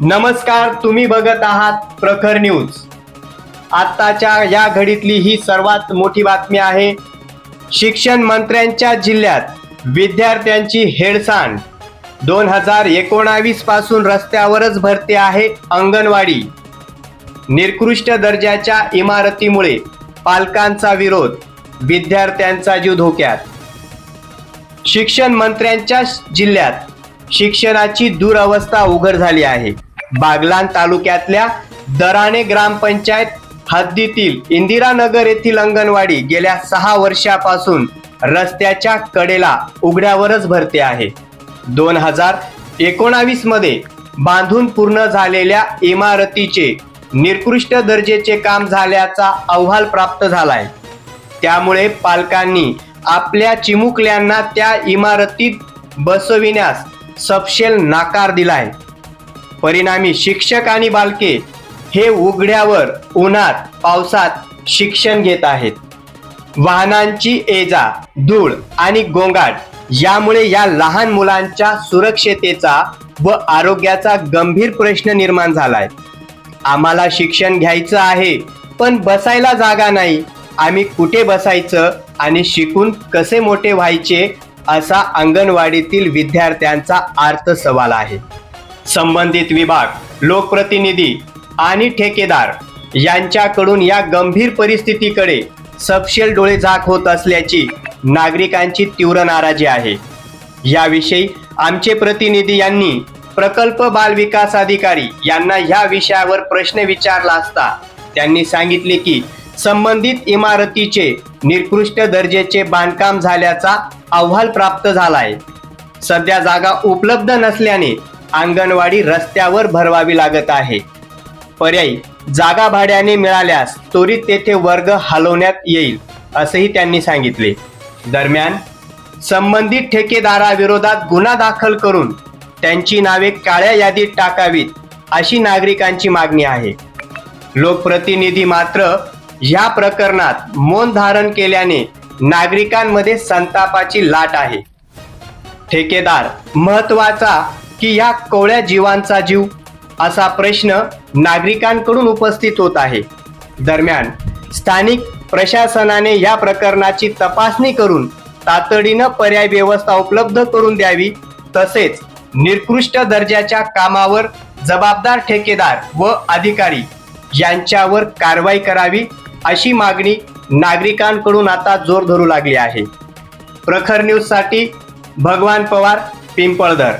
नमस्कार तुम्ही बघत आहात प्रखर न्यूज. आत्ताच्या या घडीतली ही सर्वात मोठी बातमी आहे शिक्षण मंत्र्यांच्या जिल्ह्यात विद्यार्थ्यांची हेळसांड. दोन हजार एकोणावीसपासून रस्त्यावरच भरते आहे अंगणवाडी. निकृष्ट दर्जाच्या इमारतीमुळे पालकांचा विरोध विद्यार्थ्यांचा जीव धोक्यात. शिक्षण मंत्र्यांच्या जिल्ह्यात शिक्षणाची दुरवस्था उघड झाली आहे. बागलान तालुक्यातल्या दराणे ग्रामपंचायत हद्दीतील इंदिरानगर येथील अंगणवाडी गेल्या सहा वर्षापासून रस्त्याच्या कडेला उघड्यावरच भरते आहे. दोन हजार एकोणावीसमध्ये बांधून पूर्ण झालेल्या इमारतीचे निकृष्ट दर्जेचे काम झाल्याचा अहवाल प्राप्त झालाय. त्यामुळे पालकांनी आपल्या चिमुकल्यांना त्या इमारतीत बसविण्यास सपशेल नाकार दिला आहे परिणामी शिक्षक आणि बालके हे उघड्यावर उन्हात पावसात शिक्षण घेत आहेत. वाहनांची एजा धूळ आणि गोंगाट यामुळे या लहान मुलांच्या सुरक्षतेचा व आरोग्याचा गंभीर प्रश्न निर्माण झालाय. आम्हाला शिक्षण घ्यायचं आहे पण बसायला जागा नाही. आम्ही कुठे बसायचं आणि शिकून कसे मोठे व्हायचे असा अंगणवाडीतील विद्यार्थ्यांचा अर्थ सवाल आहे. संबंधित विभाग लोकप्रतिनिधी आणि ठेकेदार यांच्याकडून या गंभीर परिस्थितीकडे सपशेल डोळे झाक होत असल्याची नागरिकांची तीव्र नाराजी आहे. याविषयी आमचे प्रतिनिधी यांनी प्रकल्प बाल विकास अधिकारी यांना या विषयावर प्रश्न विचारला असता त्यांनी सांगितले की संबंधित इमारतीचे निकृष्ट दर्जेचे बांधकाम झाल्याचा अहवाल प्राप्त झालाय. सध्या जागा उपलब्ध नसल्याने अंगणवाडी रस्त्यावर भरवावी लागत आहे. पर्यायी जागा भाड्याने मिळाल्यास त्वरित तेथे वर्ग हलवण्यात येईल असंही त्यांनी सांगितले. दरम्यान संबंधित ठेकेदाराविरोधात गुन्हा दाखल करून त्यांची नावे काळ्या यादीत टाकावीत अशी नागरिकांची मागणी आहे. लोकप्रतिनिधी मात्र या प्रकरणात मौन धारण केल्याने नागरिकांमध्ये संतापाची लाट आहे. ठेकेदार महत्त्वाचा की या कोवळ्या जीवांचा जीव? असा प्रश्न नागरिकांकडून उपस्थित होत आहे. दरम्यान स्थानिक प्रशासनाने या प्रकरणाची तपासणी करून तातडीनं पर्याय व्यवस्था उपलब्ध करून द्यावी तसेच निकृष्ट दर्जाच्या कामावर जबाबदार ठेकेदार व अधिकारी यांच्यावर कारवाई करावी अशी मागणी नागरिकांकडून आता जोर धरू लागली आहे. प्रखर न्यूजसाठी भगवान पवार पिंपळधर